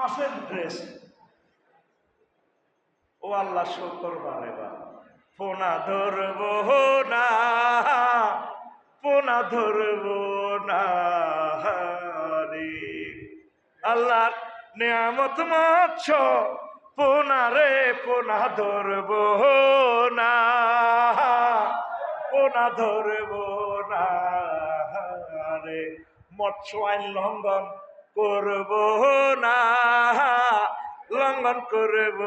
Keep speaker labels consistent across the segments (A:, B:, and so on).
A: মাসের ড্রেস। ও আল্লাহ শুকর বারে বা পোনা ধরব না, পোনা ধরব না রে আল্লাহর নিয়ামত মাছ পোনা রে, পোনা ধরব না, পোনা ধরব না রে মৎস্য আইন লঙ্ঘন করব না, লঙ্ঘন করব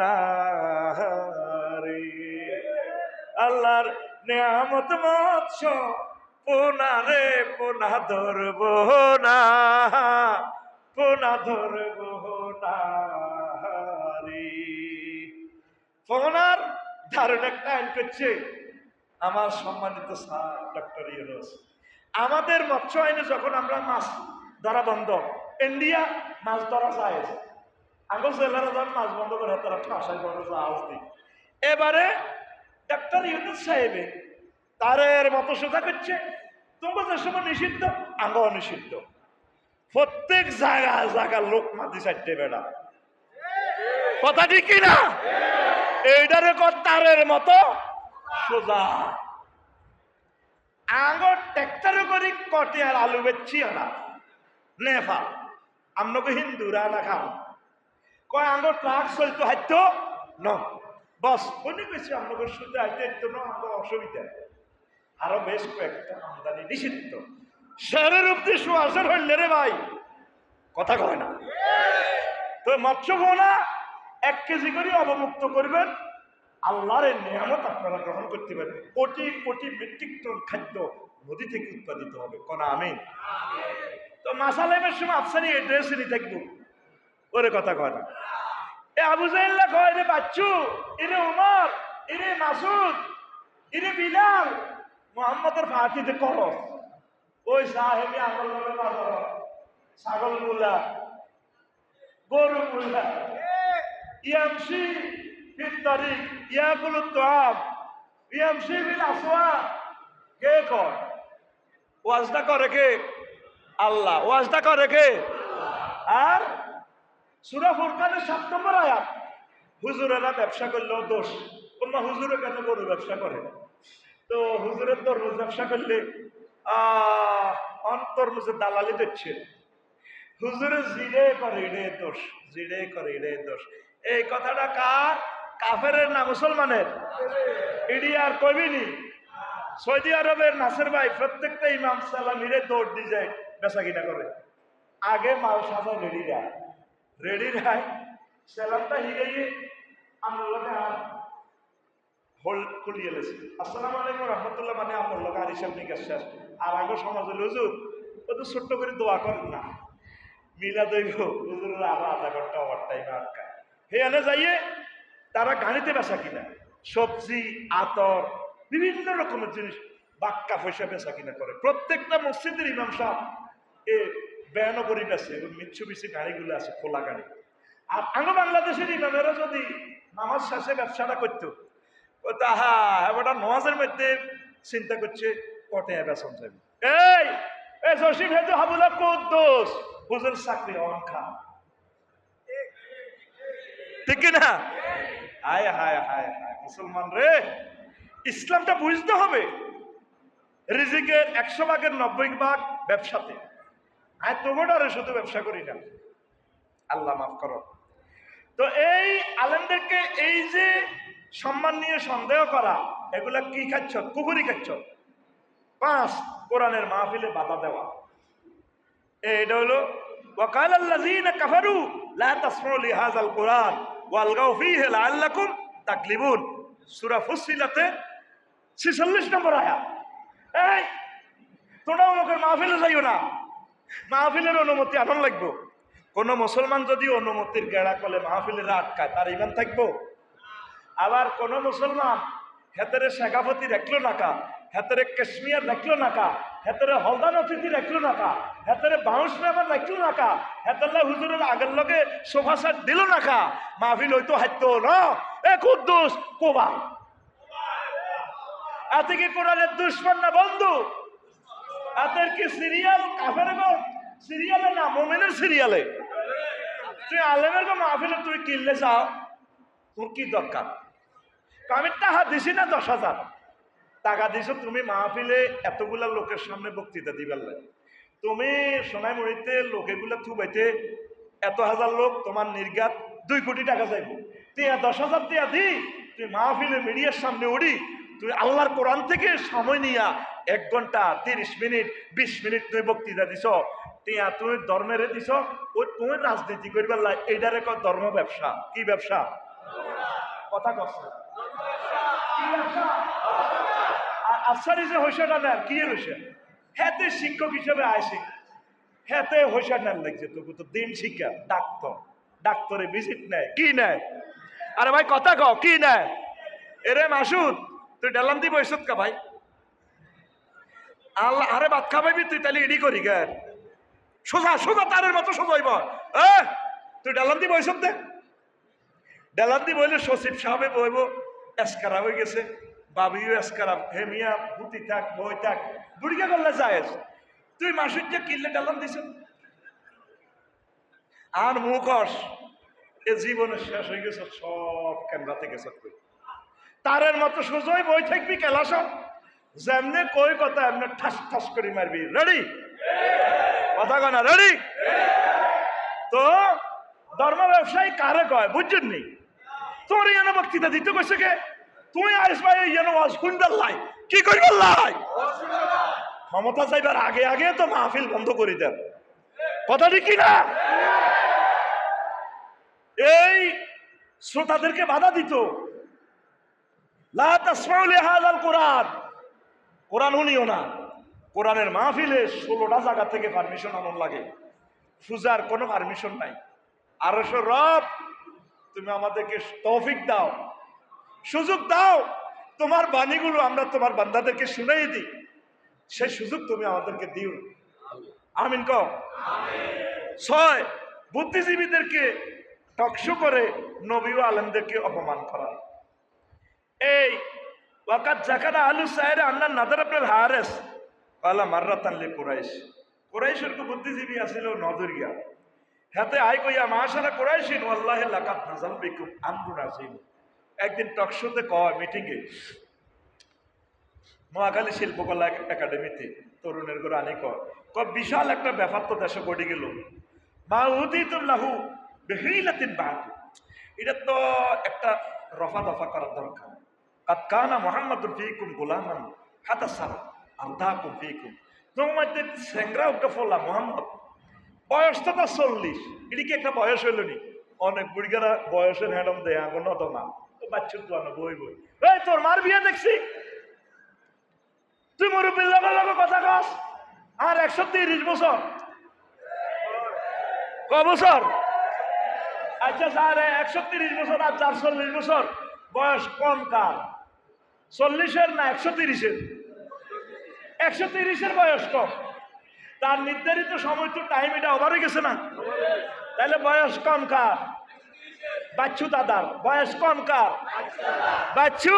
A: না রে। আল্লাহর নিয়ামত মৎস্য, পোনা রে, পোনা ধরব না, পোনা ধরব না রে। পোনার ধারণ একটা আইন করছে, আমার সম্মানিত স্যার, ডক্টর ইউনুস। আমাদের মৎস্য আইনে যখন আমরা মাছ ধরা বন্ধ। ইন্ডিয়া মাছ ধরা যায় আগর জেলারা যখন মাছ বন্ধ করে তারা ঠাসাই করে জাহাজ দিই এবারে ডাক্তার ইউনুস সাহেবে তারের মতো সোজা করছে তোমার যে সময় নিষিদ্ধ আঙ্গও নিষিদ্ধ। প্রত্যেক জায়গা জায়গায় লোক মাতি চারটে বেড়া কথা ঠিক কি না এইটারে তারের মতো সোজা? আঙ্গর ট্যাক্টারে করি কটে আর আলু বেচছি না নেফা। আমনকে হিন্দুরা না খাও। কয় আঙ্গর ট্রাক চলতো হাইতো? ন। বস উনি বেশি আমনকে শুধু হাইতে ন আমার অসুবিধা। আরও বেশ কয়েকটা আমদানি নিষিদ্ধ। শেরের অব্দি সুয়াসের হইলে রে ভাই। কথা কয় না। তো মৎস্য ভোনা এক কেজি করে অবমুক্ত করবেন। আল্লাহর এই নিয়ামত আপনারা গ্রহণ করতে পারবেন। কোটি কোটি মেট্রিক টন খাদ্য নদী থেকে উৎপাদিত হবে। কনা আমি তো মাসালাইমের সময় আফসানি এই ড্রেসই থাকব ওরে কথা কয় এ আবু জাইল্লা কয় রে বাচ্চু, এরে উমর, এরে মাসুদ, এরে বিলাল, মোহাম্মদের ফাঁকিতে করো ওই সাহেবি বাজার ছাগলগুলা গরু গুলা ইয়ামশি ফিল তারিক ইয়াকুলু তাআম ইয়ামশি ফিল আসওয়াক কে কর ওয়াজটা করে কে? আল্লাহ। ওয়াজটা করে কে? আর? সূরা ফুরকানের 7 নম্বর আয়াত। হুজুরেরা ব্যবসা করলেও দোষ। তোমরা হুজুরে কেন গরু ব্যবসা করে? তো হুজুরের তরমুজ ব্যবসা করলে, আহ অন্তর্মুজের দালালি দিচ্ছে। হুজুরে জিরে করে এড়ে দোষ জিরে করে এড়ে দোষ। এই কথাটা কার? কাফের না মুসলমানের? ইডি আর কবিনি সৌদি আরবের নাসের ভাই প্রত্যেকটা ইমাম হিরে দৌড় দিয়ে যায় বেচা কিনা করে। আগে মাল সাজা রেডি রায়। রেডি রায়, সালামটা হিরে গিয়ে আমার আর হোল খুলিয়ে লেছে। আসসালামু আলাইকুম রহমতুল্লাহ মানে আমার লোক আর হিসাব নিকাশ আর আগে সমাজ হলো হুজুর, ও তো ছোট্ট করে দোয়া করেন না। মিলা দইব, হুজুরের আবার আধা ঘণ্টা ওভার টাইমে আটকায়। হে এনে যাইয়ে, তারা গাড়িতে বেচা কিনা? সবজি, আতর বিভিন্ন রকমের জিনিস বাক্কা পয়সা বেচা কিনা করে। প্রত্যেকটা মসজিদের ইমাম সাহেব এ ব্যানও করি বেছে এবং মিচ্ছুবিছি গাড়িগুলো আছে, খোলা গাড়ি। আর আঙ্গ বাংলাদেশের ইমামেরা যদি নামাজ শেষে ব্যবসাটা করতো ও তাহা এবারটা নমাজের মধ্যে চিন্তা করছে কটে বেসন যাবে এই এই জসিম হেতু হাবুলা কুদ্দোস হুজুর চাকরি অঙ্কা ঠিক কি না? হায় হায় হায় হায়, মুসলমান রে! ইসলামটা বুঝতে হবে রিজিকের একশো ভাগের নব্বই ভাগ ব্যবসাতে আয় তোমাটারে শুধু ব্যবসা করি না আল্লাহ মাফ করো তো এই আলেমদেরকে এই যে সম্মান নিয়ে সন্দেহ করা এগুলা কি খাচ্ছ কুকুরি খাচ্ছ পাঁচ কোরআনের মাহফিলে বাধা দেওয়া এটা হলো وقال الذين كفروا لا تسمعوا لهذا القرآن والغوا فيه لعلكم تغلبون সূরা ফুসিলাতে 46 নম্বর আয়াত এই তোমরা অমুকের মাহফিলে যাইও না। মাহফিলের অনুমতি আনন্দ লাগবো। কোন মুসলমান যদি অনুমতির গেড়া কলে মাহফিলের আটকায়, তার ইমান থাকব। আবার কোন মুসলমান হেতেরে শেখাপতি রাখল নাকা হেতেরে কাশ্মীর রাখল নাকা হেতেরে হলদান অতিথি রাখল নাকা হেতেরে বাউন্স মেম্বার রাখল নাকা হেতাল্লা হুজুরের আগের লগে সোফা সেট দিল নাকা মাহফিল হইতো হাইতো ন। এ কুদ্দুস কোবা এতে কি কোরআনের দুশ্মন না বন্ধু? এতের কি সিরিয়াল কাফের সিরিয়ালে না মোমেনের সিরিয়ালে? তুই আলেমের গো মাহফিলে তুই কিনলে যাও, তোর কি দরকার? আমি টাকা দিছি না দশ হাজার? টাকা দিছো তুমি মাহফিলে এতগুলা লোকের সামনে বক্তৃতা দিবার লাগে। তুমি সোনাই মুড়িতে লোকেগুলা থুবাইতে এত হাজার লোক, তোমার নির্গাত দুই কোটি টাকা চাইব। তিয়া দশ হাজার টিয়া দি, তুই মাহফিলে মিডিয়ার সামনে উড়ি তুই আল্লাহর কোরআন থেকে সময় নিয়া এক ঘণ্টা, তিরিশ মিনিট, বিশ মিনিট তুই বক্তৃতা দিছ। তিয়া তুমি ধর্মেরে দিছ ওই তুমি রাজনীতি করবার লাই এইটারে কয় ধর্ম ব্যবসা। কি ব্যবসা? কথা কষ্ট আর আফসারি যে হইসাটা নেন, কি হইসা? হেতে শিক্ষক হিসেবে আইসি। হেতে হইসা নেন লাগছে তোকে, তো দিন শিক্ষা, ডাক্তার। ডাক্তারে ভিজিট নেয়, কি নেয়? আরে ভাই, কথা কও, কি নেয়? এরে মাসুদ তুই ডালাম দি বৈশত কা ভাই? আল্লাহ, আরে ভাত খাবাইবি তুই তাহলে এডি করি গে। সোজা সোজা তারের মতো সোজাইব এ, তুই ডালাম দি বৈশত দে। ডালাম দি বইলে সচিব সাহেবে বইব, এসকারা হয়ে গেছে। বাবিও এসকারা, হে মিয়া ভুতি থাক, বই থাক, বুড়িকে করলে যায় তুই মাসুর যে কিনলে ডালাম দিছ। আর মুখস এ জীবনে শেষ হয়ে গেছে, সব ক্যামেরাতে গেছে। তুই তারের মতো সোজই বই থাকবি কেলাস। যেমনে কই কথা, এমনি ঠাস ঠাস করে মারবি। রেডি কথা কনা রেডি তো ধর্ম ব্যবসায়ী কারে কয়, বুঝছেন নি? তোর ইয়ানো বক্তৃতা দিতে কইছে কে? তুই আইস ভাই ইয়ানো কুইন্টাল লাই। কি করবার লাই? ক্ষমতা চাইবার আগে আগে তো মাহফিল বন্ধ করে দেন। কথা ঠিক না এই শ্রোতাদেরকে বাধা দিত। কোরআন। কোরআন শুনিও না। কোরআনের মাহফিলে ষোলোটা জায়গা থেকে পারমিশন আনার লাগে। পূজার কোনো পারমিশন নাই। আরশো রব, তুমি আমাদেরকে তৌফিক দাও। সুযোগ দাও। তোমার বাণীগুলো আমরা তোমার বান্দাদেরকে শুনাই দিই। সেই সুযোগ তুমি আমাদেরকে দিও। আমিন কম ছয়, বুদ্ধিজীবীদেরকে টকশো করে নবী আলমদেরকে অপমান করা। এই ওয়াকাত জাকারা আলু সাহের আন্নার নাদার আপনার হারেস পালা মার্রাতান লে কুরাইশ কুরাইশের তো বুদ্ধিজীবী আছিল নদরিয়া হাতে আই কইয়া মাশারা কুরাইশিন ওয়াল্লাহি লাকাত নাজাল বিকুম আমরুন আজিম একদিন টকশোতে কয় মিটিংয়ে নোয়াখালী শিল্পকলা একাডেমিতে তরুণের ঘরে আনি কয় কয় বিশাল একটা ব্যাপার তো দেশে গড়ে গেল মা উদিতুল্লাহু বেহিলাতিন বাহাদু এটা তো একটা রফা দফা করার দরকার কাদ কানা মোহাম্মদুল ফিকুম গোলামান হাতাসার আন্ধাকুম ফিকুম তোমার যে স্যাংরা উঠে ফোলা, মোহাম্মদ। তো তার চল্লিশ। এটি কি একটা বয়স হইল নি। অনেক বুড়িগারা বয়সের হ্যাডম দেয় আগুন নত না। তো বাচ্চুর তো আনো বই বই। এই তোর মার বিয়ে দেখছি। তুই মুরব্বীর লগে লগে কথা কস। আর একশো তিরিশ বছর। ক বছর? আচ্ছা স্যার, একশো তিরিশ বছর আর চার চল্লিশ বছর। বয়স কম কার? চল্লিশের না একশো তিরিশের? একশো তিরিশের বয়স কম। তার নির্ধারিত সময় তো টাইম এটা ওভারে গেছে না? তাহলে বয়স কম কার? বাচ্চু দাদার। বয়স কম কার? বাচ্চু?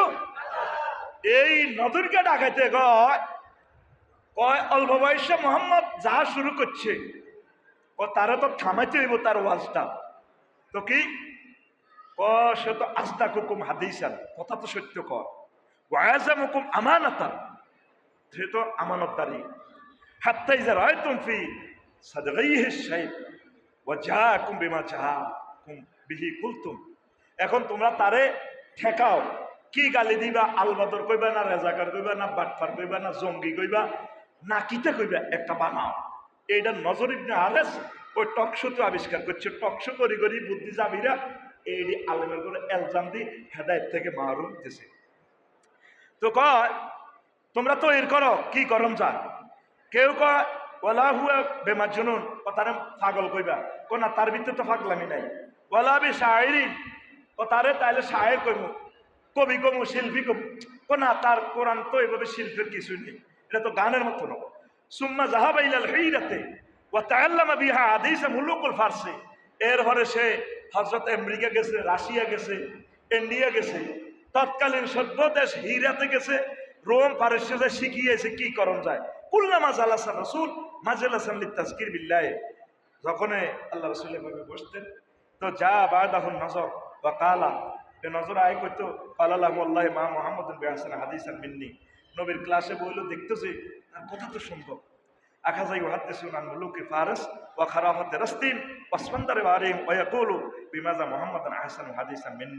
A: এই নদুরকে ডাকাইতে কয় অল্প বয়সে মোহাম্মদ যা শুরু করছে ও তারা তো থামাইতে হইব তার ওয়াজটা। তো কি? ক সে তো আস্তা কুকুম হাদিসান। কথা তো সত্য কর ওয়াজা মুকুম আমানাতান সে তো আমানতদারি। হাত্তাই যা রায় তুম সাদগাইহি শাইব। ওয়া জাআকুম বিমা জাআকুম বিহি কুলতুম। এখন তোমরা তারে ঠেকাও। কি গালি দিবা? আলবাদর কইবা না, রেজাকার কইবা না, বাটফার কইবা না, জঙ্গি কইবা না, কিতে কইবা? একটা বানাও। এইটা নজর ইবনে আরেস ওই টকশোতে আবিষ্কার করছে। টকশো করি করি বুদ্ধিজীবীরা এই আলমের করে এলজাম দি হেদায়ত থেকে মারুম দিতেছে তো কয়, তোমরা তো এর করো, কি করম যা। কেউ কয় ওলা হুয়া বেমার জনুন তারে পাগল কইবা। কো না, তার ভিতরে তো পাগলামি নাই। ওলা বি শায়েরি তারে তাইলে শায়ের কইমু, কবি কমু শিল্পী কমু ও না, তার কোরআন তো এভাবে শিল্পের কিছু নেই, এটা তো গানের মতো নব সুম্মা জাহাবা ইলাল হিরাতে ও তাআল্লামা বিহা হাদিসে মুলুকুল ফারসি। এর পরে সে হজরত আমেরিকা গেছে, রাশিয়া গেছে, ইন্ডিয়া গেছে। তৎকালীন সভ্য দেশ হিরাতে গেছে রোম পারস্যে শিখিয়েছে কি করণ যায় কুল্লা মাজালাসা রসুল মাজালাসান তাজকির বিল্লাহ যখন আল্লাহ রসুলের ভাবে বসতেন তো যা বাদাহুন নজর বা কালা এ নজর আয় করতো কালাল্লাহ আল্লাহ মা মোহাম্মদ বেহাসান হাদিসান মিন্নি নবীর ক্লাসে বইলো দেখতেছি তার কথা তো সুন্দর أخذ يحدثون عن ملوك فارس وخرافة رستين واسفندر واريهم ويقول بماذا محمد أحسن حديثا مني